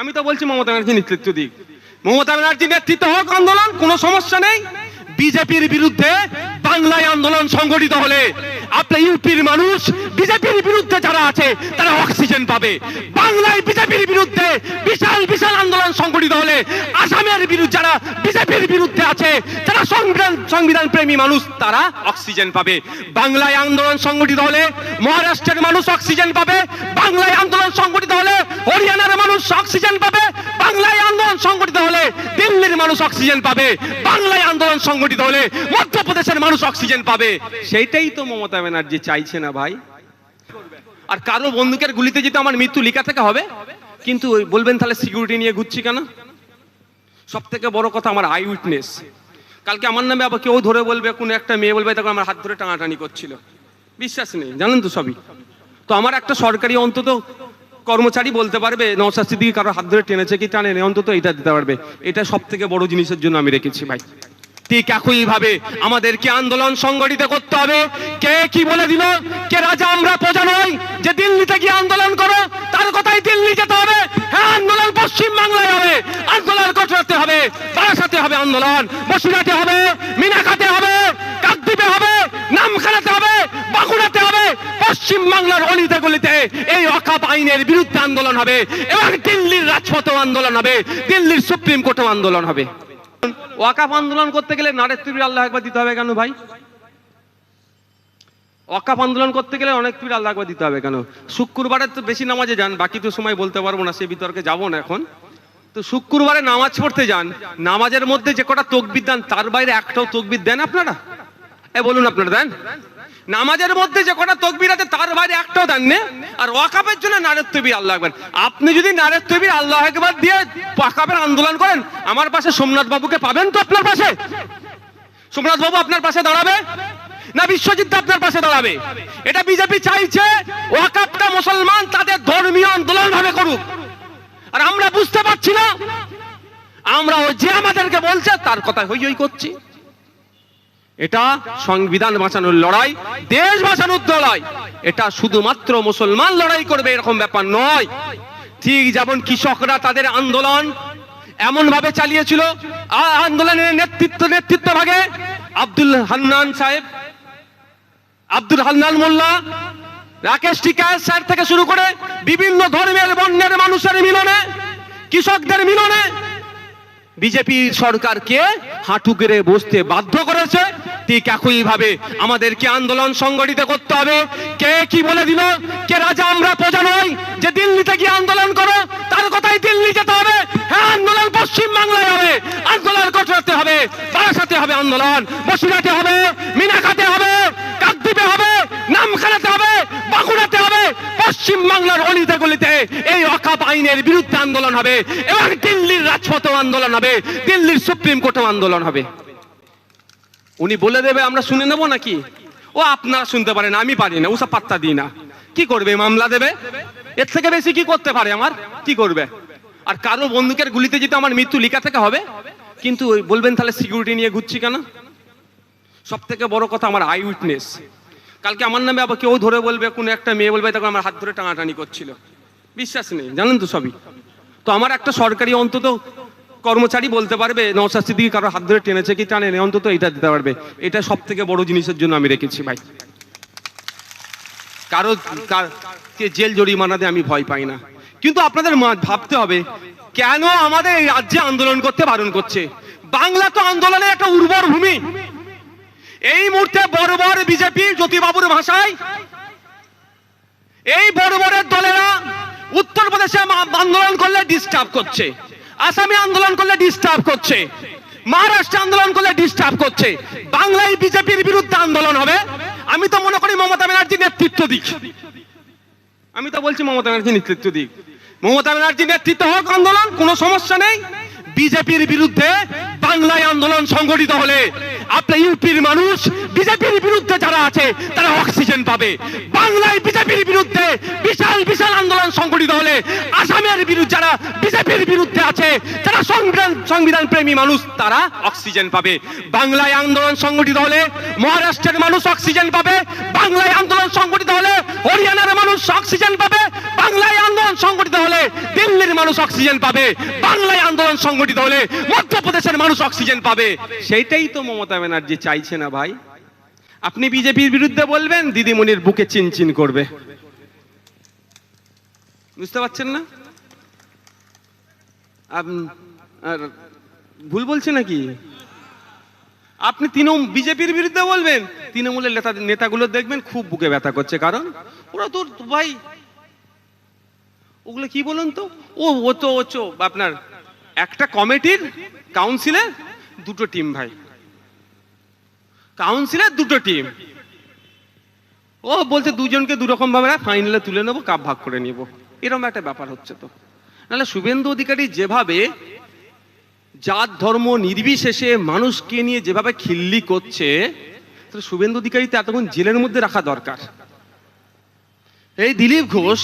আমি তো বলছি মমতা ব্যানার্জি নেতৃত্ব দিক। মমতা ব্যানার্জি নেতৃত্ব হোক আন্দোলন, কোনো সমস্যা নেই। বিজেপির বিরুদ্ধে বাংলায় আন্দোলন সংগঠিত হলে আপনার ইউপির মানুষ, বিজেপির বিরুদ্ধে যারা আছে, তারা অক্সিজেন পাবে। বাংলায় বিজেপির বিরুদ্ধে বিশাল বিশাল আন্দোলন সংগঠিত হলে আসামের বিরুদ্ধে যারা বিজেপির বিরুদ্ধে আছে যারা সংবিধান সংবিধান প্রেমী মানুষ, তারা অক্সিজেন পাবে। বাংলায় আন্দোলন সংগঠিত হলে মহারাষ্ট্রের মানুষ অক্সিজেন পাবে। বাংলায় আন্দোলন সংগঠিত হলে হরিয়ানার মানুষ অক্সিজেন পাবে। বাংলায় আন্দোলন সংগঠিত হলে দিল্লির মানুষ অক্সিজেন পাবে। বাংলায় আন্দোলন সংগঠিত হলে মধ্যপ্রদেশের মানুষ অক্সিজেন পাবে। সেইটাই তো মমতা ব্যানার্জি চাইছে না ভাই। আর কারও বন্দুকের গুলিতে যদি আমার মৃত্যু লিখা থেকে হবে? কিন্তু বলবেন তাহলে সিকিউরিটি নিয়ে ঘুরছি কেন? সব থেকে বড় কথা আমার আই উইটনেস কালকে আমার নামে আবার কেউ ধরে বলবে, কোনো একটা মেয়ে বলবে তখন আমার হাত ধরে টানাটানি করছিল। বিশ্বাস নেই, জানেন তো সবই। তো আমার একটা সরকারি অন্তত কর্মচারী বলতে পারবে নওশাদ সিদ্দিকি কারও হাত ধরে টেনেছে কি টানে অন্তত এটা দিতে পারবে। এটা সব থেকে বড় জিনিসের জন্য আমি রেখেছি ভাই। ঠিক একই ভাবে আমাদেরকে আন্দোলন সংগঠিত করতে হবে। কে কি বলে দিল? কে রাজা আমরা প্রজা নই। যে দিল্লিতে গিয়ে আন্দোলন করো, তার কথাই দিল্লি যেতে হবে। হ্যাঁ আন্দোলন পশ্চিম বাংলায় হবে। আন্দোলন করতে হবে। বারাসাতে হবে আন্দোলন। বসিরাতে হবে মিনাখাতে হবে, কাকদ্বীপে হবে, নামখানাতে হবে, বাঁকুড়াতে হবে। পশ্চিম বাংলার অলিতে গলিতে এই অকাপ আইনের বিরুদ্ধে আন্দোলন হবে এবং দিল্লির রাজপথেও আন্দোলন হবে। দিল্লির সুপ্রিম কোর্টেও আন্দোলন হবে। ওয়াকাফ আন্দোলন করতে গেলে নারের তৈরি আল্লাহ একবার দিতে হবে কেন ভাই? ওয়াকাফ আন্দোলন করতে গেলে অনেক তুমি আল্লাহ একবার দিতে হবে কেন? শুক্রবারের তো বেশি নামাজে যান, বাকি তো সময় বলতে পারব না, সে বিতর্কে যাব না এখন। তো শুক্রবারে নামাজ পড়তে যান, নামাজের মধ্যে যে কটা তকবির দেন, তার বাইরে একটাও তকবির দেন আপনারা? এ বলুন আপনারা দেন। নামাজের মধ্যে যে কটা তকবির আছে, তার বাইরে একটাও দেন নে। আর ওয়াকাফের জন্য নারের তবির আল্লাহ একবার আপনি যদি নারের তবির আল্লাহ একবার দিয়ে ওয়াকাফের আন্দোলন করেন, আমার পাশে সোমনাথ বাবুকে পাবেন তো আপনার পাশে? সোমনাথ বাবু আপনার পাশে দাঁড়াবে? না বিশ্বজিৎ আপনার পাশে দাঁড়াবে? এটা বিজেপি চাইছে, ওয়াকাফটা মুসলমান তাদের ধর্মীয় আন্দোলন ভাবে করুক। আর আমরা বুঝতে পারছি না। আমরা ওই যে আমাদেরকে বলছে, তার কথা হই হই করছি। এটা সংবিধান বাঁচানোর লড়াই, দেশ বাঁচানোর লড়াই। এটা শুধুমাত্র মুসলমান লড়াই করবে এরকম ব্যাপার নয়। ঠিক যেমন কৃষকরা তাদের আন্দোলন এমন ভাবে চালিয়েছিল আন্দোলনের নেতৃত্ব নেতৃত্ব ভাগে আব্দুল হান্নান সাহেব, আব্দুল হান্নান মোল্লা, রাকেশ টিকায় স্যার থেকে শুরু করে বিভিন্ন ধর্মের, বর্ণের মানুষের মিলনে, কৃষকদের মিলনে বিজেপি সরকারকে হাঁটু গেড়ে বসতে বাধ্য করেছে। ঠিক একই ভাবে আমাদেরকে আন্দোলন সংগঠিত করতে হবে। কে কি বলে দিল? কে রাজা আমরা প্রজা নই। যে দিল্লিতে গিয়ে আন্দোলন করো, তার কথাই দিল্লি যেতে হবে। হ্যাঁ আন্দোলন পশ্চিম বাংলায় হবে। আন্দোলন করতে হবে। বারাসাতে হবে আন্দোলন। বসিরাতে হবে মিনাখাতে হবে, কাকদ্বীপে হবে, নামখানাতে হবে, বাঁকুড়াতে হবে। পশ্চিম বাংলার অলিতে গলিতে এই অকাপ আইনের বিরুদ্ধে আন্দোলন হবে এবং দিল্লির রাজপথেও আন্দোলন হবে। দিল্লির সুপ্রিম কোর্টেও আন্দোলন হবে। উনি বলে দেবে, আমরা শুনে নেব নাকি? ও আপনারা শুনতে পারেন আমি পারি না ওসব পাত্তা দিই না। কি করবে, মামলা দেবে? এর থেকে বেশি কি করতে পারে আমার? কি করবে? আর কারও বন্দুকের গুলিতে যদি আমার মৃত্যু লিখা থেকে হবে? কিন্তু ওই বলবেন তাহলে সিকিউরিটি নিয়ে ঘুরছি কেন? সব থেকে বড় কথা আমার আই উইটনেস কালকে আমার নামে আবার কেউ ধরে বলবে, কোনো একটা মেয়ে বলবে, তখন আমার হাত ধরে টানাটানি করছিল। বিশ্বাস নেই, জানেন তো সবই। তো আমার একটা সরকারি অন্তত কর্মচারী বলতে পারবে নওশাদ সিদ্দিকি কারও হাত ধরে টেনেছে কি টানে অন্তত এটা দিতে পারবে। এটা সব থেকে বড় জিনিসের জন্য আমি রেখেছি ভাই। কারও কে জেল জরিমানাতে আমি ভয় পাই না। কিন্তু আপনাদের ভাবতে হবে, কেন আমাদের এই রাজ্যে আন্দোলন করতে বারণ করছে? বাংলা তো আন্দোলনের একটা উর্বর ভূমি। এই মুহূর্তে বড় বড় বিজেপি জ্যোতিবাবুর ভাষায়, এই বড় বড় দলেরা উত্তরপ্রদেশে আন্দোলন করলে ডিস্টার্ব করছে। আসামে আন্দোলন করলে ডিস্টার্ব করছে। মহারাষ্ট্রে আন্দোলন করলে ডিস্টার্ব করছে। বাংলায় বিজেপির বিরুদ্ধে আন্দোলন হবে। আমি তো মনে করি মমতা ব্যানার্জি নেতৃত্ব দিক। আমি তো বলছি মমতা ব্যানার্জি নেতৃত্ব দিক। মমতা ব্যানার্জি নেতৃত্ব হোক আন্দোলন, কোনো সমস্যা নেই। বিজেপির বিরুদ্ধে বাংলায় আন্দোলন সংগঠিত হলে আপনার ইউপির মানুষ, বিজেপির বিরুদ্ধে যারা আছে, তারা অক্সিজেন পাবে। বাংলায় বিজেপির বিরুদ্ধে বিশাল বিশাল আন্দোলন সংগঠিত হলে আসামের বিরুদ্ধে যারা বিজেপির বিরুদ্ধে আছে যারা সংবিধান সংবিধান প্রেমী মানুষ, তারা অক্সিজেন পাবে। বাংলায় আন্দোলন সংগঠিত হলে মহারাষ্ট্রের মানুষ অক্সিজেন পাবে। বাংলায় আন্দোলন সংগঠিত হলে হরিয়ানার মানুষ অক্সিজেন পাবে। বাংলায় আন্দোলন সংগঠিত হলে দিল্লির মানুষ অক্সিজেন পাবে। বাংলায় আন্দোলন সংগঠিত হলে মধ্যপ্রদেশের মানুষ অক্সিজেন পাবে। সেইটাই তো মমতা ব্যানার্জি চাইছে না ভাই। আপনি বিজেপির বিরুদ্ধে বলবেন, দিদিমণির বুকে চিনচিন করবে। বুঝতে পারছেন না? আর ভুল বলছে নাকি? আপনি তৃণমূল, বিজেপির বিরুদ্ধে বলবেন, তৃণমূলের নেতা, নেতাগুলো দেখবেন খুব বুকে ব্যথা করছে। কারণ ওরা তো ভাই, ওগুলো কি বলুন তো? ও ও তো, ও আপনার একটা কমিটির কাউন্সিলের দুটো টিম, ভাই। কাউন্সিলের দুটো টিম। ও বলছে দুজনকে দুরকম ভাবে ফাইনালে তুলে নেব, কাপ ভাগ করে নিব। এরকম একটা ব্যাপার হচ্ছে তো। নাহলে শুভেন্দু অধিকারী যেভাবে জাত, ধর্ম, নির্বিশেষে মানুষকে নিয়ে যেভাবে খিল্লি করছে, তাহলে শুভেন্দু অধিকারী তো এতক্ষণ জেলের মধ্যে রাখা দরকার। এই দিলীপ ঘোষ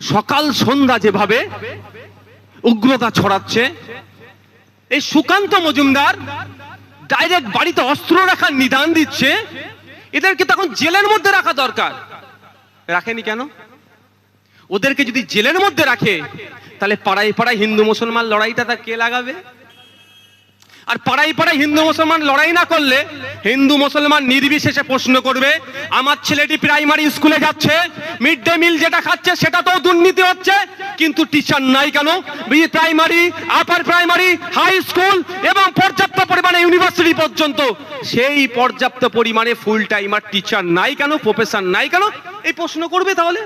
সকাল সন্ধ্যা যেভাবে উগ্রতা ছড়াচ্ছে। এই সুকান্ত মজুমদার ডাইরেক্ট বাড়িতে অস্ত্র রাখার নিদান দিচ্ছে। এদেরকে তখন জেলের মধ্যে রাখা দরকার। রাখেনি কেন? ওদেরকে যদি জেলের মধ্যে রাখে, তাহলে পাড়ায় পাড়ায় হিন্দু মুসলমান লড়াইটা তা কে লাগাবে? আর পাড়ায় পাড়ায় হিন্দু মুসলমান লড়াই না করলে হিন্দু মুসলমান নির্বিশেষে প্রশ্ন করবে, আমার ছেলেটি প্রাইমারি স্কুলে যাচ্ছে, মিড ডে মিল যেটা খাচ্ছে সেটা তো দুর্নীতি হচ্ছে। কিন্তু টিচার নাই কেন? Primary, upper primary, high school এবং পর্যাপ্ত পরিমাণে ইউনিভার্সিটি পর্যন্ত। সেই পর্যাপ্ত পরিমাণে ফুল টাইমার টিচার নাই কেন? প্রফেসর নাই কেন? এই প্রশ্ন করবে তাহলে।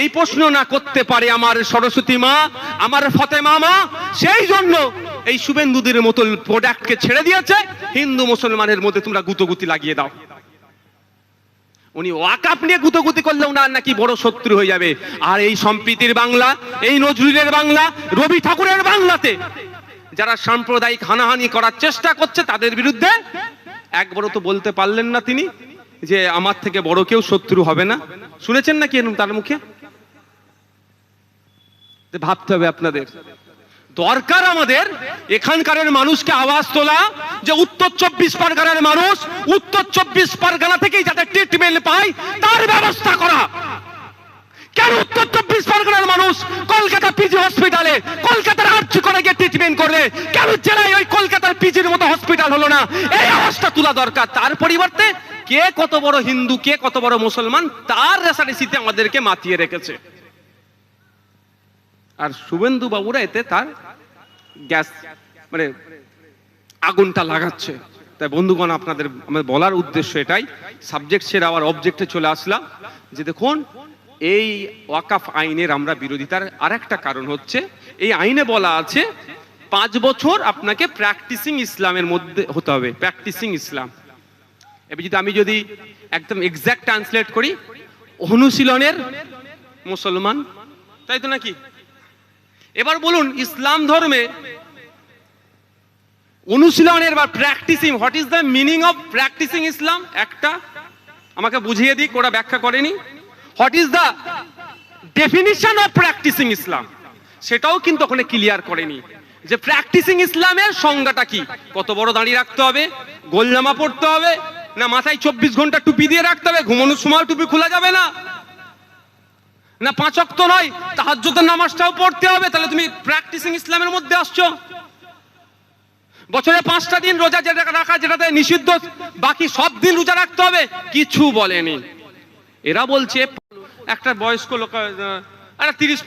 এই প্রশ্ন না করতে পারে আমার সরস্বতী মা, আমার ফতেমা মা, সেই জন্য এই শুভেন্দুদের মতো প্রোডাক্টকে ছেড়ে দিয়েছে। হিন্দু মুসলমানের মধ্যে তোমরা গুতগুতি লাগিয়ে দাও। উনি ওয়াকাপ নিয়ে গুতগুতি করলে ওনার নাকি বড় শত্রু হয়ে যাবে। আর এই সম্প্রীতির বাংলা, এই নজরুলের বাংলা, রবি ঠাকুরের বাংলাতে যারা সাম্প্রদায়িক হানাহানি করার চেষ্টা করছে তাদের বিরুদ্ধে, একবারও তো বলতে পারলেন না তিনি যে আমার থেকে বড় কেউ শত্রু হবে না। শুনেছেন নাকি এরকম তার মুখে? ভাবতে হবে আপনাদের। দরকার আমাদের এখানকার মানুষকে আওয়াজ তোলা যে উত্তর চব্বিশ পরগনার মানুষ উত্তর চব্বিশ পরগনা থেকেই যাতে ট্রিটমেন্ট পায়, তার ব্যবস্থা করা। কেন উত্তর চব্বিশ পরগনার মানুষ কলকাতা পিজি হসপিটালে কলকাতার আর্চ করে গিয়ে ট্রিটমেন্ট করবে কেন জেলায় ওই কলকাতার পিজির মতো হসপিটাল হলো না? এই অবস্থা তোলা দরকার। তার পরিবর্তে কে কত বড় হিন্দু, কে কত বড় মুসলমান, তার রেসারেসিতে আমাদেরকে মাতিয়ে রেখেছে। আর শুভেন্দু বাবুরা এতে তার গ্যাস মানে আগুনটা লাগাচ্ছে। তাই বন্ধুগণ, আপনাদের আমার বলার উদ্দেশ্য এটাই। সাবজেক্ট ছেড়ে আবার অবজেক্টে চলে আসলাম, যে দেখুন, এই ওয়াকাফ আইনের আমরা বিরোধিতার আরেকটা কারণ হচ্ছে, এই আইনে বলা আছে, পাঁচ বছর আপনাকে প্র্যাকটিসিং ইসলামের মধ্যে হতে হবে প্র্যাকটিসিং ইসলাম। এবার যদি আমি যদি একদম এক্সাক্ট ট্রান্সলেট করি, অনুশীলনের মুসলমান, তাই তো নাকি? এবার বলুন, ইসলাম ধর্মে অনুশীলনের বা practising what is the meaning of practising Islam একটা, আমাকে বুঝিয়ে দিক, ওরা ব্যাখ্যা করেনি। What is the definition of practising Islam সেটাও কিন্তু ওখানে ক্লিয়ার করেনি। যে প্র্যাকটিসিং ইসলামের সংজ্ঞাটা কি? কত বড় দাঁড়িয়ে রাখতে হবে গোলজামা পড়তে হবে, না মাথায় চব্বিশ ঘণ্টা টুপি দিয়ে রাখতে হবে, ঘুমানোর সময় টুপি খোলা যাবে না। না পাঁচ অক্ত নয়, তাহাজ্জুদের নামাজটাও পড়তে হবে। তাহলে তুমি প্র্যাকটিসিং ইসলামের মধ্যে আসছো। বছরে পাঁচটা দিন রোজা যেটা রাখা যেটাতে নিষিদ্ধ, বাকি সব দিন রোজা রাখতে হবে। কিছু বলেনি। এরা বলছে, একটা বয়স্ক লোক একটা তিরিশ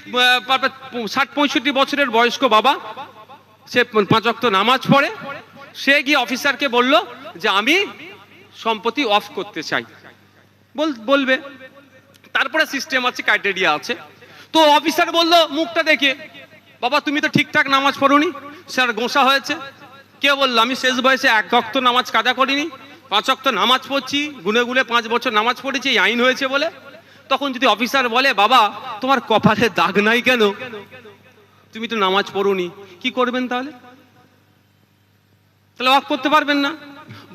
ষাট, পঁয়ষট্টি বছরের বয়স্ক বাবা, সে পাঁচ অক্ত নামাজ পড়ে। সে গিয়ে অফিসারকে বলল যে, আমি সম্পত্তি অফ করতে চাই। বলবে। তারপরে সিস্টেম আছে ক্রাইটেরিয়া আছে। তো অফিসার বলল, মুখটা দেখে, বাবা, তুমি তো ঠিকঠাক নামাজ পড়োনি, স্যার গোসা হয়েছে। কে বলল, আমি শেষ বয়সে এক অক্ত নামাজ কাদা করিনি, পাঁচ অক্ত নামাজ পড়ছি, গুনে গুনে পাঁচ বছর নামাজ পড়েছি, এই আইন হয়েছে বলে। তখন যদি অফিসার বলে, বাবা, তোমার কপালে দাগ নাই কেন? তুমি তো নামাজ পড়োনি, কি করবেন তাহলে? তাহলে অফ করতে পারবেন না।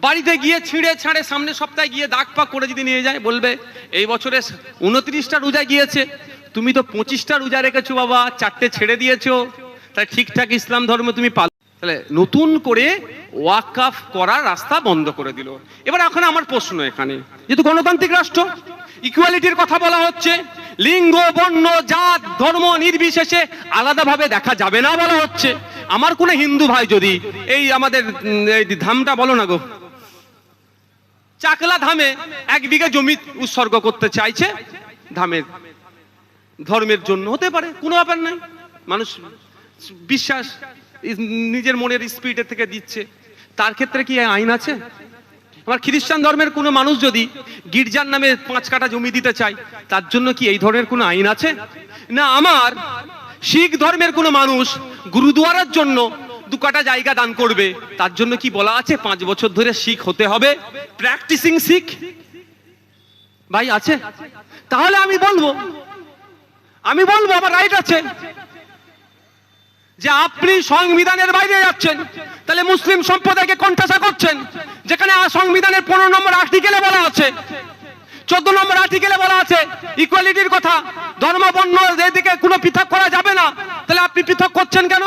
বাড়িতে গিয়ে ছিঁড়ে ছাড়ে সামনে সপ্তাহে গিয়ে দাগ পাক করে যদি নিয়ে যায়, বলবে, এই বছরে উনত্রিশটা রোজা গিয়েছে, তুমি তো পঁচিশটা রোজা রেখেছো বাবা, চারটে ছেড়ে দিয়েছ। তাই ঠিকঠাক ইসলাম ধর্ম তুমি পাল তাহলে নতুন করে ওয়াকাফ করার রাস্তা বন্ধ করে দিল। এবার এখন আমার প্রশ্ন এখানে, যেহেতু গণতান্ত্রিক রাষ্ট্র ইকুয়ালিটির কথা বলা হচ্ছে, লিঙ্গ, বর্ণ, জাত, ধর্ম নির্বিশেষে আলাদাভাবে দেখা যাবে না বলা হচ্ছে। আমার কোনো হিন্দু ভাই যদি এই আমাদের ধামটা বলো না গো। চাকলা ধামে এক বিঘা জমি উৎসর্গ করতে চাইছে। ধামের ধর্মের জন্য হতে পারে, কোনো ব্যাপার নাই। মানুষ বিশ্বাস নিজের মনের স্পিরিটের থেকে দিচ্ছে। তার ক্ষেত্রে কি আইন আছে? আমার খ্রিস্টান ধর্মের কোনো মানুষ যদি গির্জার নামে পাঁচ কাটা জমি দিতে চায়, তার জন্য কি এই ধরনের কোনো আইন আছে? না, আমার শিখ ধর্মের কোনো মানুষ গুরুদুয়ারার জন্য দু কাটা জায়গা দান করবে। তার জন্য কি বলা আছে? পাঁচ বছর ধরে শিখ হতে হবে। প্র্যাকটিসিং শিখ। ভাই, আছে? তাহলে আমি বলব। আমি বলব, আমার রাইট আছে। যে আপনি সংবিধানের বাইরে যাচ্ছেন, তাহলে মুসলিম সম্প্রদায়কে কণ্ঠাসা করছেন, যেখানে সংবিধানের পনেরো নম্বর আর্টিকেলে বলা আছে। চোদ্দ নম্বর আর্টিকেলে বলা আছে ইকুয়ালিটির কথা, ধর্ম, বর্ণ, এদিকে কোনো পৃথক করা যাবে না। তাহলে আপনি পৃথক করছেন কেন?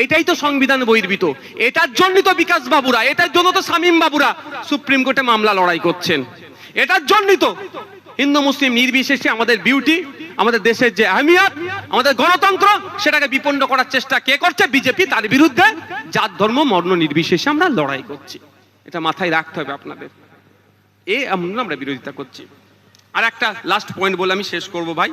এইটাই তো সংবিধান বহির্ভূত। এটার জন্য তো বিকাশ বাবুরা, এটার জন্য তো শামীম বাবুরা সুপ্রিম কোর্টে মামলা লড়াই করছেন। এটার জন্যই তো হিন্দু মুসলিম নির্বিশেষে আমাদের বিউটি আমাদের দেশের যে আহমিয়াত, আমাদের গণতন্ত্র, সেটাকে বিপন্ন করার চেষ্টা কে করছে? বিজেপি তার বিরুদ্ধে জাত, ধর্ম মর্ণ নির্বিশেষে আমরা লড়াই করছি। এটা মাথায় রাখতে হবে আপনাদের। এ আমরা বিরোধিতা করছি। আর একটা লাস্ট পয়েন্ট বলে আমি শেষ করব ভাই।